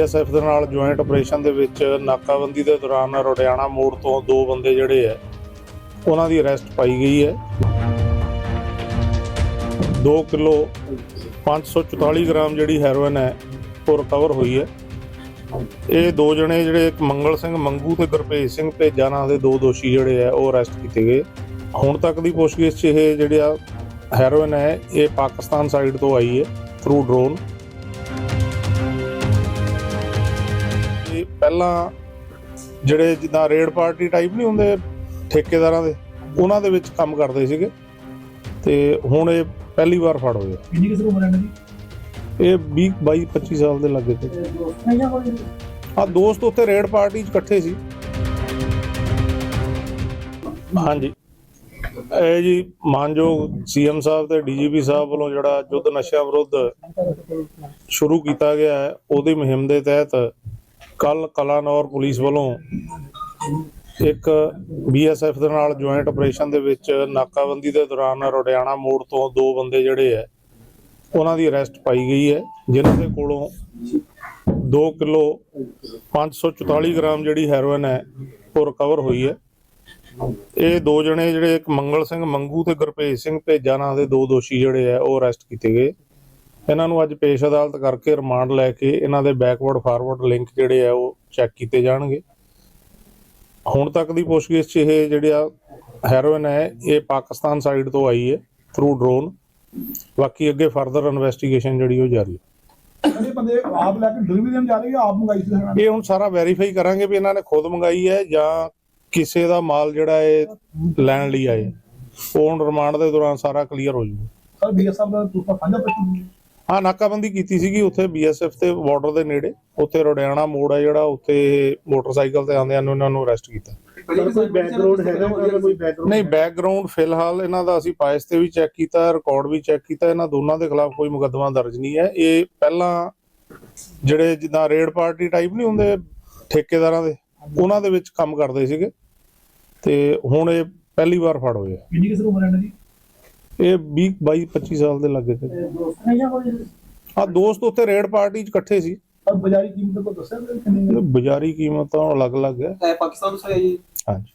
SF ਦੇ ਨਾਲ joint operation ਦੇ ਵਿੱਚ ਨਾਕਾਬੰਦੀ ਦੇ ਦੌਰਾਨ ਰੋਡਿਆਣਾ ਮੋੜ ਤੋਂ ਦੋ ਬੰਦੇ ਜਿਹੜੇ ਆ, ਉਹਨਾਂ ਦੀ ਅਰੈਸਟ ਪਾਈ ਗਈ ਹੈ। 2 ਕਿਲੋ 544 ਗ੍ਰਾਮ ਜਿਹੜੀ ਹੈਰੋਇਨ ਹੈ, ਉਹ ਰਿਕਵਰ ਹੋਈ ਹੈ। ਇਹ ਦੋ ਜਣੇ ਜਿਹੜੇ ਇੱਕ ਮੰਗਲ ਸਿੰਘ ਮੰਗੂ ਤੇ ਗੁਰਪ੍ਰੀਤ ਸਿੰਘ ਭੇਜਾ ਨਾਂ ਦੇ ਦੋ ਦੋਸ਼ੀ ਜਿਹੜੇ ਆ, ਉਹ ਅਰੈਸਟ ਕੀਤੇ ਗਏ। ਹੁਣ ਤੱਕ ਦੀ ਪੁੱਛਗਿੱਛ 'ਚ ਇਹ ਜਿਹੜੇ ਆ ਹੈਰੋਇਨ ਹੈ, ਇਹ ਪਾਕਿਸਤਾਨ ਸਾਈਡ ਤੋਂ ਆਈ ਹੈ ਥਰੂ ਡਰੋਨ ਪਹਿਲਾਂ ਜਿਹੜੇ ਜਿੱਦਾਂ ਰੇਡ ਪਾਰਟੀ ਟਾਈਪ ਨਹੀਂ ਹੁੰਦੇ ਠੇਕੇਦਾਰਾਂ ਦੇ ਉਹਨਾਂ ਦੇ ਵਿੱਚ ਕੰਮ ਕਰਦੇ ਸੀਗੇ। ਤੇ ਹੁਣ ਇਹ ਪਹਿਲੀ ਵਾਰ ਫੜ ਹੋਏ ਆ। ਕਿੰਨੀ ਕਿਸ ਉਮਰ ਹੈ ਇਹਨਾਂ ਦੀ? ਇਹ 20 22 25 ਸਾਲ ਦੇ ਲੱਗੇ ਤੇ ਆ ਦੋਸਤ ਉੱਥੇ ਰੇਡ ਪਾਰਟੀ 'ਚ ਇਕੱਠੇ ਸੀ। ਹਾਂਜੀ। ਇਹ ਜੀ ਮਾਨਯੋਗ ਸੀਐਮ ਸਾਹਿਬ ਤੇ ਡੀਜੀਪੀ ਸਾਹਿਬ ਵੱਲੋਂ ਜਿਹੜਾ ਯੁੱਧ ਨਸ਼ਿਆਂ ਵਿਰੁੱਧ ਸ਼ੁਰੂ ਕੀਤਾ ਗਿਆ ਹੈ ਉਹਦੀ ਮੁਹਿੰਮ ਦੇ ਤਹਿਤ ਕੱਲ ਕਲਾਨੌਰ ਪੁਲਿਸ ਵੱਲੋਂ ਇੱਕ ਬੀਐਸਐਫ ਦੇ ਨਾਲ ਜੁਆਇੰਟ ਆਪਰੇਸ਼ਨ ਦੇ ਵਿੱਚ ਨਾਕਾਬੰਦੀ ਦੇ ਦੌਰਾਨ ਰੋਡਿਆਣਾ ਮੋੜ ਤੋਂ ਦੋ ਬੰਦੇ ਜਿਹੜੇ ਆ ਉਹਨਾਂ ਦੀ ਅਰੈਸਟ ਪਾਈ ਗਈ ਹੈ, ਜਿਨ੍ਹਾਂ ਦੇ ਕੋਲੋਂ 2 ਕਿਲੋ 544 ਗ੍ਰਾਮ ਜਿਹੜੀ ਹੈਰੋਇਨ ਹੈ, ਉਹ ਰਿਕਵਰ ਹੋਈ ਹੈ। ਇਹ ਦੋ ਜਣੇ ਜਿਹੜੇ ਇੱਕ ਮੰਗਲ ਸਿੰਘ, ਮੰਗੂ ਤੇ ਗੁਰਪ੍ਰੀਤ ਸਿੰਘ ਭੇਜਾ ਨਾਂ ਦੇ ਦੋ ਦੋਸ਼ੀ ਜਿਹੜੇ ਆ ਉਹ ਅਰੈਸਟ ਕੀਤੇ ਗਏ। ਇਹਨਾਂ ਨੂੰ ਅੱਜ ਪੇਸ਼ ਅਦਾਲਤ ਕਰਕੇ ਰਿਮਾਂਡ ਲੈ ਕੇ ਇਹਨਾਂ ਦੇ ਬੈਕਵਰਡ ਫਾਰਵਰਡ ਲਿੰਕ ਜਿਹੜੇ ਆ ਉਹ ਚੈੱਕ ਕੀਤੇ ਜਾਣਗੇ। ਹੁਣ ਤੱਕ ਦੀ ਪੁੱਛਗਿੱਛ 'ਚ ਇਹ ਜਿਹੜਾ ਹੈਰੋਇਨ ਹੈ ਇਹ ਪਾਕਿਸਤਾਨ ਸਾਈਡ ਤੋਂ ਆਈ ਹੈ ਥਰੂ ਡਰੋਨ ਬਾਕੀ ਅੱਗੇ ਫਰਦਰ ਇਨਵੈਸਟੀਗੇਸ਼ਨ ਜਿਹੜੀ ਉਹ ਜਾਰੀ ਹੈ। ਇਹ ਬੰਦੇ ਆਪ ਲੈ ਕੇ ਡਿਲੀਵਰੀ ਦੇਣ ਜਾ ਰਹੇ ਆ ਆਪ ਮੰਗਾਈ ਸੀ ਇਹ ਹੁਣ ਸਾਰਾ ਵੈਰੀਫਾਈ ਕਰਾਂਗੇ ਵੀ ਇਹਨਾਂ ਨੇ ਖੁਦ ਮੰਗਾਈ ਹੈ ਜਾਂ ਕਿਸੇ ਦਾ ਮਾਲ ਜਿਹੜਾ ਇਹ ਲੈਣ ਲਈ ਆਏ। ਉਹ ਹੁਣ ਰਿਮਾਂਡ ਦੇ ਦੌਰਾਨ ਸਾਰਾ ਕਲੀਅਰ ਹੋ ਜਾਊਗਾ। ਸਰ ਬੀਐਸਐਫ ਦਾ ਦੂਸਰਾ ਸਾਂਝਾ ਪ੍ਰਸ਼ਨ ਹਾਂ ਨਾਕਾਬੰਦੀ ਕੀਤੀ ਸੀਗੀ ਉੱਥੇ ਬੀਐਸਐਫ ਤੇ ਬਾਰਡਰ ਦੇ ਨੇੜੇ। ਉੱਥੇ ਰੋਡਿਆਣਾ ਮੋੜ ਹੈ ਜਿਹੜਾ ਉੱਥੇ ਮੋਟਰਸਾਈਕਲ ਤੇ ਆਉਂਦਿਆਂ ਨੂੰ ਇਹਨਾਂ ਨੂੰ ਅਰੈਸਟ ਕੀਤਾ। ਕੋਈ ਬੈਕਗ੍ਰਾਉਂਡ ਹੈਗਾ ਉਹਨਾਂ ਦਾ ਕੋਈ ਬੈਕਗ੍ਰਾਉਂਡ ਨਹੀਂ ਬੈਕਗ੍ਰਾਉਂਡ ਫਿਲਹਾਲ ਇਹਨਾਂ ਦਾ ਅਸੀਂ ਪਾਇਸ ਤੇ ਵੀ ਚੈੱਕ ਕੀਤਾ ਰਿਕਾਰਡ ਵੀ ਚੈੱਕ ਕੀਤਾ। ਇਹਨਾਂ ਦੋਨਾਂ ਦੇ ਖਿਲਾਫ ਕੋਈ ਮੁਕੱਦਮਾ ਦਰਜ ਨਹੀਂ ਹੈ। ਇਹ ਪਹਿਲਾਂ ਜਿਹੜੇ ਜਿੱਦਾਂ ਰੇਡ ਪਾਰਟੀ ਟਾਈਪ ਨਹੀਂ ਹੁੰਦੇ ਠੇਕੇਦਾਰਾਂ ਦੇ ਉਹਨਾਂ ਦੇ ਵਿੱਚ ਕੰਮ ਕਰਦੇ ਸੀਗੇ। ਤੇ ਹੁਣ ਇਹ ਪਹਿਲੀ ਵਾਰ ਫੜ ਹੋਏ ਆ। ਕਿੰਨੀ ਕਿਸ ਉਮਰ ਹੈ ਇਹਨਾਂ ਦੀ? ਇਹ 20 22 25 ਸਾਲ ਦੇ ਲੱਗੇ ਤੇ ਨਹੀਂ ਕੋਈ ਆ ਦੋਸਤ ਉੱਥੇ ਰੇਡ ਪਾਰਟੀ 'ਚ ਇਕੱਠੇ ਸੀ। ਸਰ ਬਾਜ਼ਾਰੀ ਕੀਮਤ ਕੋ ਦੱਸਿਆ ਵੀ ਕਿੰਨੀ ਹੈ? ਇਹ ਬਾਜ਼ਾਰੀ ਕੀਮਤ ਤਾਂ ਅਲੱਗ-ਅਲੱਗ ਹੈ। ਹੈ ਪਾਕਿਸਤਾਨ ਤੋਂ ਹੈ ਜੀ। ਹਾਂਜੀ।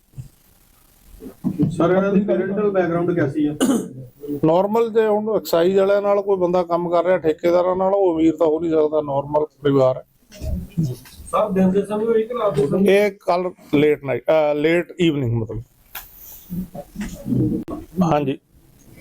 ਸਰ ਇਹਨਾਂ ਦੀ ਪੈਰੈਂਟਲ ਬੈਕਗ੍ਰਾਉਂਡ ਕੈਸੀ ਹੈ? ਨਾਰਮਲ ਜੇ ਹੁਣ ਐਕਸਾਈਜ਼ ਵਾਲਿਆਂ ਨਾਲ ਕੋਈ ਬੰਦਾ ਕੰਮ ਕਰ ਰਿਹਾ ਠੇਕੇਦਾਰਾਂ ਨਾਲ ਉਹ ਅਮੀਰ ਤਾਂ ਹੋ ਨਹੀਂ ਸਕਦਾ ਨਾਰਮਲ ਪਰਿਵਾਰ ਹੈ। ਸਰ ਦਿਨ ਦੇ ਸਮੇਂ ਇੱਕ ਰਾਤ ਦੇ ਸਮੇਂ। ਇਹ ਕੱਲ ਲੇਟ ਨਾਈਟ ਲੇਟ ਈਵਨਿੰਗ ਮਤਲਬ। ਹਾਂਜੀ।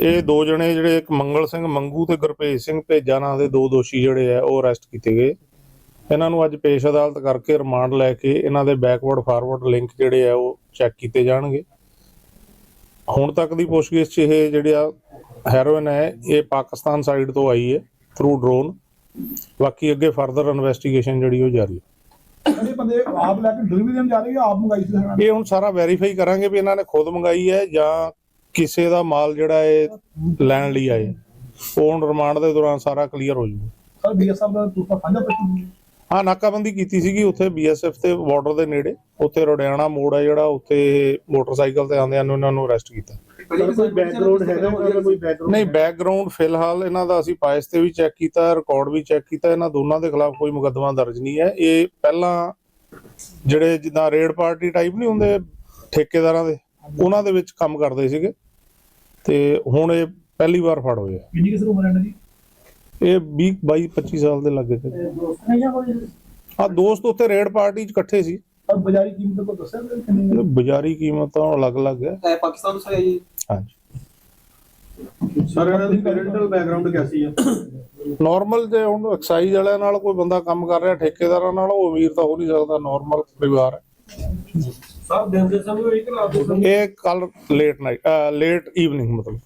ਇਹ ਦੋ ਜਣੇ ਜਿਹੜੇ ਇੱਕ ਮੰਗਲ ਸਿੰਘ ਮੰਗੂ ਤੇ ਗੁਰਪ੍ਰੀਤ ਸਿੰਘ ਭੇਜਾ ਨਾਂ ਦੇ ਦੋ ਦੋਸ਼ੀ ਜਿਹੜੇ ਆ ਉਹ ਅਰੈਸਟ ਕੀਤੇ ਗਏ। ਇਹਨਾਂ ਨੂੰ ਅੱਜ ਪੇਸ਼ ਅਦਾਲਤ ਕਰਕੇ ਰਿਮਾਂਡ ਲੈ ਕੇ ਇਹਨਾਂ ਦੇ ਬੈਕਵਰਡ ਫਾਰਵਰਡ ਲਿੰਕ ਜਿਹੜੇ ਆ ਉਹ ਚੈੱਕ ਕੀਤੇ ਜਾਣਗੇ। ਹੁਣ ਤੱਕ ਦੀ ਪੁੱਛਗਿੱਛ 'ਚ ਇਹ ਜਿਹੜਾ ਹੈਰੋਇਨ ਹੈ ਇਹ ਪਾਕਿਸਤਾਨ ਸਾਈਡ ਤੋਂ ਆਈ ਹੈ ਥਰੂ ਡਰੋਨ ਬਾਕੀ ਅੱਗੇ ਫਰਦਰ ਇਨਵੈਸਟੀਗੇਸ਼ਨ ਜਿਹੜੀ ਉਹ ਜਾਰੀ ਹੈ। ਇਹ ਬੰਦੇ ਆਪ ਲੈ ਕੇ ਡਿਲੀਵਰੀ ਦੇਣ ਜਾ ਰਹੇ ਆ ਆਪ ਮੰਗਾਈ ਸੀ? ਇਹ ਹੁਣ ਸਾਰਾ ਵੈਰੀਫਾਈ ਕਰਾਂਗੇ ਵੀ ਇਹਨਾਂ ਨੇ ਖੁਦ ਮੰਗਾਈ ਹੈ ਜਾਂ ਕਿਸੇ ਦਾ ਮਾਲ ਜਿਹੜਾ ਇਹ ਲੈਣ ਲਈ ਆਏ। ਉਹ ਹੁਣ ਰਿਮਾਂਡ ਦੇ ਦੌਰਾਨ ਸਾਰਾ ਕਲੀਅਰ ਹੋ ਜਾਊਗਾ ਸਰ ਬੀਐਸਐਫ ਦਾ ਦੂਸਰਾ ਸਾਂਝਾ ਪ੍ਰਸ਼ਨ ਹਾਂ ਨਾਕਾਬੰਦੀ ਕੀਤੀ ਸੀਗੀ ਉੱਥੇ ਬੀਐਸਐਫ ਤੇ ਬਾਰਡਰ ਦੇ ਨੇੜੇ। ਉੱਥੇ ਰੋਡਿਆਣਾ ਮੋੜ ਹੈ ਜਿਹੜਾ ਉੱਥੇ ਮੋਟਰਸਾਈਕਲ ਤੇ ਆਉਂਦਿਆਂ ਨੂੰ ਇਹਨਾਂ ਨੂੰ ਅਰੈਸਟ ਕੀਤਾ। ਸਰ ਕੋਈ ਬੈਕਗ੍ਰਾਉਂਡ ਹੈਗਾ ਉਹਨਾਂ ਦਾ ਕੋਈ ਬੈਕਗ੍ਰਾਉਂਡ ਨਹੀਂ ਬੈਕਗ੍ਰਾਉਂਡ ਫਿਲਹਾਲ ਇਹਨਾਂ ਦਾ ਅਸੀਂ ਪਾਇਸ ਤੇ ਵੀ ਚੈੱਕ ਕੀਤਾ ਰਿਕਾਰਡ ਵੀ ਚੈੱਕ ਕੀਤਾ। ਇਹਨਾਂ ਦੋਨਾਂ ਦੇ ਖਿਲਾਫ ਕੋਈ ਮੁਕੱਦਮਾ ਦਰਜ ਨਹੀਂ ਹੈ। ਇਹ ਪਹਿਲਾਂ ਜਿਹੜੇ ਜਿੱਦਾਂ ਰੇਡ ਪਾਰਟੀ ਟਾਈਪ ਨਹੀਂ ਹੁੰਦੇ ਠੇਕੇਦਾਰਾਂ ਦੇ ਉਹਨਾਂ ਦੇ ਵਿੱਚ ਕੰਮ ਕਰਦੇ ਸੀਗੇ। ਤੇ ਹੁਣ ਇਹ ਪਹਿਲੀ ਵਾਰ ਫੜ ਹੋਏ ਆ। ਕਿੰਨੀ ਕਿਸ ਉਮਰ ਹੈ ਇਹਨਾਂ ਦੀ? ਇਹ 20 22 25 ਸਾਲ ਦੇ ਲੱਗੇ ਤੇ। ਨਹੀਂ ਕੋਈ ਆ ਦੋਸਤ ਉੱਥੇ ਰੇਡ ਪਾਰਟੀ 'ਚ ਇਕੱਠੇ ਸੀ। ਸਰ ਬਾਜ਼ਾਰੀ ਕੀਮਤ ਕੋ ਦੱਸਿਆ ਵੀ ਕਿੰਨੀ? ਹੈ? ਇਹ ਬਾਜ਼ਾਰੀ ਕੀਮਤ ਤਾਂ ਅਲੱਗ-ਅਲੱਗ ਹੈ। ਹੈ ਪਾਕਿਸਤਾਨ ਤੋਂ ਹੈ ਜੀ। ਹਾਂਜੀ। ਸਰ ਇਹਨਾਂ ਦੀ ਪੈਰੈਂਟਲ ਬੈਕਗ੍ਰਾਉਂਡ ਕੈਸੀ ਹੈ ਨਾਰਮਲ ਜੇ ਹੁਣ ਐਕਸਾਈਜ਼ ਵਾਲਿਆਂ ਨਾਲ ਕੋਈ ਬੰਦਾ ਕੰਮ ਕਰ ਰਿਹਾ ਠੇਕੇਦਾਰਾਂ ਨਾਲ ਉਹ ਅਮੀਰ ਤਾਂ ਹੋ ਨਹੀਂ ਸਕਦਾ ਨਾਰਮਲ ਪਰਿਵਾਰ ਹੈ। ਸਰ ਦਿਨ ਦੇ ਸਮੇਂ ਇੱਕ ਰਾਤ ਦੇ ਸਮੇਂ। ਇਹ ਕੱਲ ਲੇਟ ਨਾਈਟ ਲੇਟ ਈਵਨਿੰਗ ਮਤਲਬ।